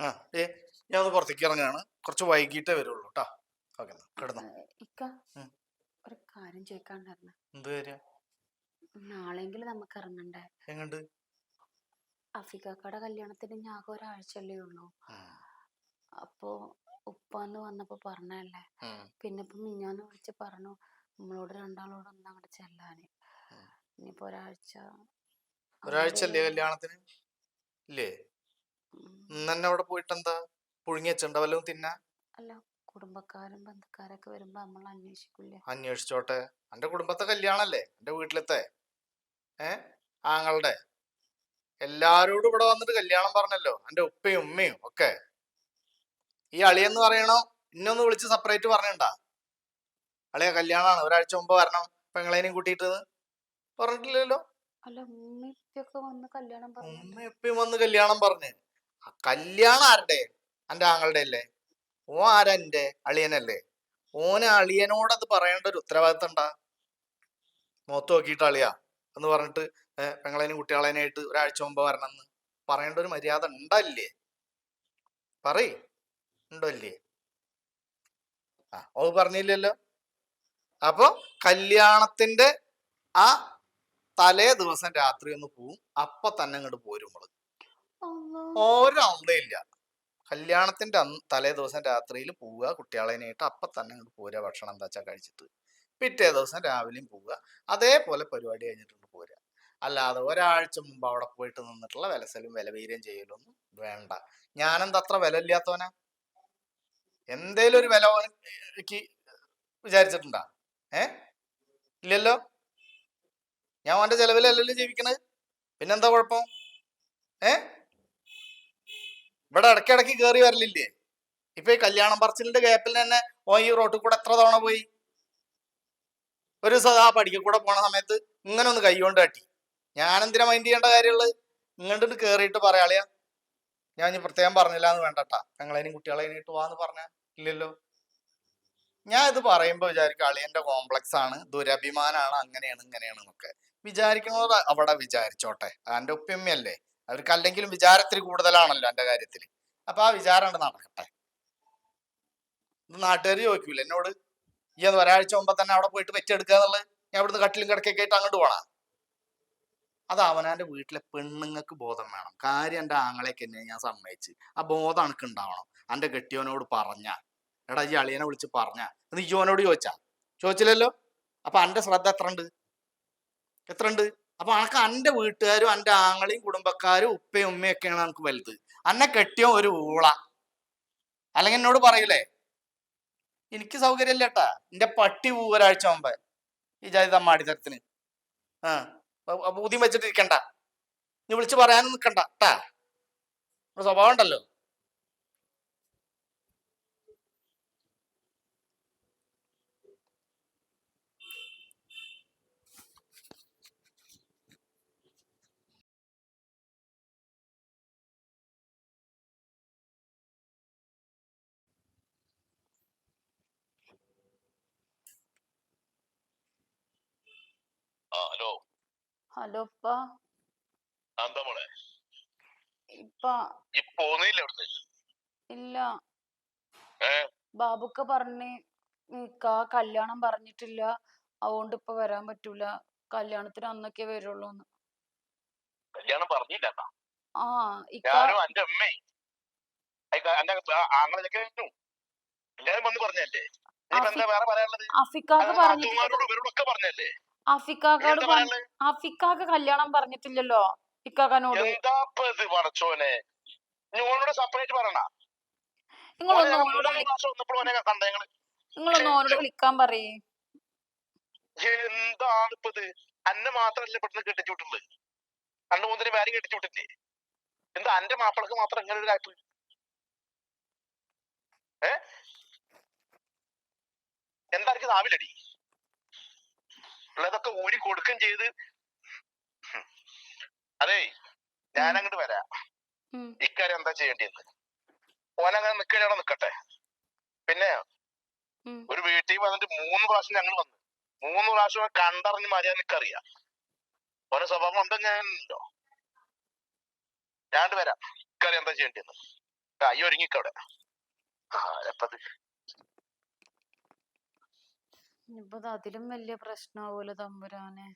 ആ ഏ ഞാൻ ഒന്ന് പുറത്തേക്ക് ഇറങ്ങാണ് കുറച്ച് വൈകിട്ടേ വരുള്ളൂ കേട്ടോ ഓക്കെ കിടന്നു. ഇക്ക ഉം. ഒരു കാര്യം ചോദിക്കാണ്ടായിരുന്നു എന്ത് കാര്യം? നാളെങ്കിലും നമുക്ക് ഇറങ്ങണ്ടേ? എങ്ങണ്ട്? അഫിക്കാക്കയുടെ കല്യാണത്തിന് ഞാൻ ഒരാഴ്ചയല്ലേ ഉള്ളൂ. അപ്പോ ഉപ്പാന്ന് വന്നപ്പോ പറഞ്ഞല്ലേ പിന്നെ ഇപ്പൊ മിഞ്ഞാന്ന് വിളിച്ച് പറഞ്ഞു നമ്മളോട് രണ്ടാളോട് ഒന്ന് അങ്ങോട്ട് ചെല്ലാന്. ഉം. ഇനിയിപ്പോ ഒരാഴ്ച ഒരാഴ്ച അല്ലേ കല്യാണത്തിന്? ഇല്ലേ? ഉം. ഇന്ന് തന്നെ അവിടെ പോയിട്ട് എന്താ പുഴുങ്ങി വെച്ചിണ്ട വല്ലതും തിന്നാ അല്ല കുടുംബക്കാരും ബന്ധുക്കാരൊക്കെ വരുമ്പോ നമ്മൾ അന്വേഷിക്കില്ലേ? അന്വേഷിച്ചോട്ടെ. എന്റെ കുടുംബത്തെ കല്യാണല്ലേ? എന്റെ വീട്ടിലത്തെ. ഏ? ആങ്ങളുടെ. എല്ലാരോടും ഇവിടെ വന്നിട്ട് കല്യാണം പറഞ്ഞല്ലോ. എന്റെ ഉപ്പയും ഉമ്മയും ഒക്കെ. ഈ അളിയെന്ന് പറയണോ? ഇന്നൊന്ന് വിളിച്ച് സെപ്പറേറ്റ് പറഞ്ഞിണ്ട? അളിയ കല്യാണാണ്. ഒരാഴ്ച മുമ്പ് വരണം. പെങ്ങളേനെയും കൂട്ടിയിട്ട് പറഞ്ഞിട്ടില്ലല്ലോ? അല്ല ഉമ്മിപ്പൊക്കെ വന്ന് കല്യാണം പറഞ്ഞു ഉമ്മ എപ്പയും വന്ന് കല്യാണം പറഞ്ഞ്. കല്യാണം ആരുടെ? എന്റെ ആങ്ങളുടെ അല്ലേ? ഓ ആരാ എന്റെ അളിയനല്ലേ? ഓനെ അളിയനോട് അത് പറയേണ്ട ഒരു ഉത്തരവാദിത്തം ഉണ്ടാ മുഖത്ത് നോക്കിയിട്ട് അളിയാ എന്ന് പറഞ്ഞിട്ട് പെങ്ങളേനും കുട്ടികളേനായിട്ട് ഒരാഴ്ച മുമ്പ് വരണം എന്ന് പറയേണ്ട ഒരു മര്യാദ ഉണ്ടല്ലേ? പറയ്. ഉണ്ടോ ഇല്ലേ? ആ ഓ പറഞ്ഞില്ലല്ലോ. അപ്പൊ കല്യാണത്തിന്റെ ആ തലേ ദിവസം രാത്രി ഒന്ന് പോവും. അപ്പൊ തന്നെ അങ്ങോട്ട് പോരും നമ്മൾ ഇല്ല. കല്യാണത്തിന്റെ അന്ന് തലേ ദിവസം രാത്രിയിൽ പോവുക കുട്ടികളേനായിട്ട് അപ്പൊ തന്നെ അങ്ങോട്ട് പോരുക ഭക്ഷണം എന്താ വെച്ചാൽ കഴിച്ചിട്ട്. പിറ്റേ ദിവസം രാവിലെയും പോവുക. അതേപോലെ പരിപാടി കഴിഞ്ഞിട്ടുണ്ട് പോരുക. അല്ലാതെ ഒരാഴ്ച മുമ്പ് അവിടെ പോയിട്ട് നിന്നിട്ടുള്ള വിലസലും വിലവീര്യം ചെയ്യലൊന്നും വേണ്ട. ഞാനെന്താ അത്ര വില ഇല്ലാത്തവനാ എന്തേലും ഒരു വില വിചാരിച്ചിട്ടുണ്ടാ? ഏ? ഇല്ലല്ലോ? ഞാൻ അവന്റെ ചെലവിലല്ലല്ലോ ജീവിക്കണത്. പിന്നെന്താ കുഴപ്പം? ഏ? ഇവിടെ ഇടയ്ക്കിടയ്ക്ക് കയറി വരലില്ലേ? ഇപ്പൊ ഈ കല്യാണം പറച്ചിലിന്റെ ഗ്യാപ്പിൽ തന്നെ ഓ ഈ റോട്ടിൽ കൂടെ എത്ര തവണ പോയി? ഒരു ദിവസം ആ പടിക്കൽ കൂടെ പോണ സമയത്ത് ഇങ്ങനെ ഒന്ന് കൈകൊണ്ട് തട്ടി. ഞാൻ എന്തിനാ മൈൻഡ് ചെയ്യേണ്ട കാര്യമുള്ളത്? ഇങ്ങോട്ട് കയറിയിട്ട് പറയാളിയാ ഞാൻ ഇനി പ്രത്യേകം പറഞ്ഞില്ല എന്ന് വേണ്ടട്ടാ ഞങ്ങളതിനും കുട്ടികളതിനായിട്ട് വാന്ന് പറഞ്ഞ ഇല്ലല്ലോ. ഞാൻ ഇത് പറയുമ്പോ വിചാരിക്കും അളിയന്റെ കോംപ്ലക്സ് ആണ് ദുരഭിമാനാണ് അങ്ങനെയാണ് ഇങ്ങനെയാണ് എന്നൊക്കെ. വിചാരിക്കുന്നത് അവിടെ വിചാരിച്ചോട്ടെ. എന്റെ ഉപ്പയമ്മയല്ലേ അവർക്ക് അല്ലെങ്കിലും വിചാരത്തിൽ കൂടുതലാണല്ലോ എന്റെ കാര്യത്തിൽ അപ്പൊ ആ വിചാരം നടക്കട്ടെ. ഇത് നാട്ടുകാർ ചോദിക്കൂല എന്നോട് ഈ അത് ഒരാഴ്ച മുമ്പ് തന്നെ അവിടെ പോയിട്ട് വെച്ചെടുക്കുക എന്നുള്ളത് ഞാൻ ഇവിടുന്ന് കട്ടിലും കിടക്കൊക്കെ ആയിട്ട് അങ്ങോട്ട് പോണ അത് അവനാന്റെ വീട്ടിലെ പെണ്ണുങ്ങൾക്ക് ബോധം വേണം. കാര്യം എന്റെ ആങ്ങളേക്ക് തന്നെ ഞാൻ സമ്മതിച്ച്. ആ ബോധം എനിക്ക് ഉണ്ടാവണം. എന്റെ കെട്ടിയവനോട് പറഞ്ഞ. എടാ ഈ അളിയനെ വിളിച്ച് പറഞ്ഞ. നീ ജോനോട് ചോദിച്ചാ? ചോദിച്ചില്ലല്ലോ? അപ്പൊ അന്റെ ശ്രദ്ധ എത്ര ഉണ്ട് എത്ര ഉണ്ട് അപ്പൊ അനക്ക് അന്റെ വീട്ടുകാരും അന്റെ ആങ്ങളെയും കുടുംബക്കാരും ഉപ്പയും ഉമ്മയും ഒക്കെയാണ് നമുക്ക് വലുത്. അന്നെ കെട്ടിയ ഒരു ഊള. അല്ലെങ്കിൽ എന്നോട് പറയൂലേ എനിക്ക് സൗകര്യമില്ല കേട്ടാ എന്റെ പട്ടി പോവും ഒരാഴ്ച മുമ്പ് ഈ ജാതി തമ്മാടി തരത്തിന് ആ ഊതിയും വെച്ചിട്ട് ഇരിക്കണ്ട നീ വിളിച്ച് പറയാനും നിൽക്കണ്ട കേട്ടാ സ്വഭാവം ഉണ്ടല്ലോ ആ ഹലോ. ഹലോ ഉപ്പ എന്താ മോളെ? ഇപ്പ. പോന്നില്ല ഇല്ല. ബാബുക്ക പറഞ്ഞ് നിക്കാ കല്യാണം പറഞ്ഞിട്ടില്ല. അതുകൊണ്ട് ഇപ്പൊ വരാൻ പറ്റൂല. കല്യാണത്തിന് അന്നൊക്കെ വരുള്ളൂ കല്യാണം പറഞ്ഞില്ല ആ ഞാനും എന്റെ അമ്മേ ആങ്ങളൊക്കെ പറഞ്ഞല്ലേ? പറഞ്ഞല്ലേ? അഫിക്കാക്കോട് പറ- പറയാനുള്ളത് കല്യാണം പറഞ്ഞിട്ടില്ലല്ലോ ഇക്കാക്കനോട്. ഇത് ഓനോട് സെപ്പറേറ്റ് പറയണ? നിങ്ങളൊന്ന് ഓനോട് വിളി- പ്രാവശ്യം വന്നപ്പോൾ ഓനെ കണ്ട ഞങ്ങൾ. നിങ്ങളൊന്ന് ഓനോട് വിളിക്കാൻ പറയേ. എന്താണ് ഇപ്പൊ ഇത്? അന്നെ മാത്രല്ല പെട്ടെന്ന് കെട്ടിച്ചു വിട്ടുള്ളത് അന്ന് മൂന്നിന് വേറെ കെട്ടിച്ചു വിട്ടില്ലേ എന്താ അന്റെ മാപ്പിളക്ക് മാത്രം ഇങ്ങനെ ഒരു ഏ? ഉള്ളതൊക്കെ ഊരി കൊടുക്കും ചെയ്ത്. അതേ ഞാൻ അങ്ങോട്ട് വരാം. ഇക്കാര്യം എന്താ ചെയ്യേണ്ടിയെന്ന് ഓനങ്ങനെ നിക്കണ നിക്കട്ടെ. പിന്നെ ഒരു വീട്ടിൽ വന്നിട്ട് മൂന്ന് പ്രാവശ്യം ഞങ്ങൾ വന്നു. മൂന്ന് പ്രാവശ്യം കണ്ടറിഞ്ഞ് മാറിയാ നിക്കറിയാ ഓരോ സ്വഭാവം ഉണ്ടോ ഞാനല്ലോ ഞാണ്ട് വരാം. ഇക്കാര്യം എന്താ ചെയ്യേണ്ടിയെന്ന് ഈ ഒരുങ്ങിക്കവിടെ ആരപ്പത്? ഇനിയിപ്പോ ഇത് അതിലും വലിയ പ്രശ്നമാവൂലോ തമ്പുരാനെ.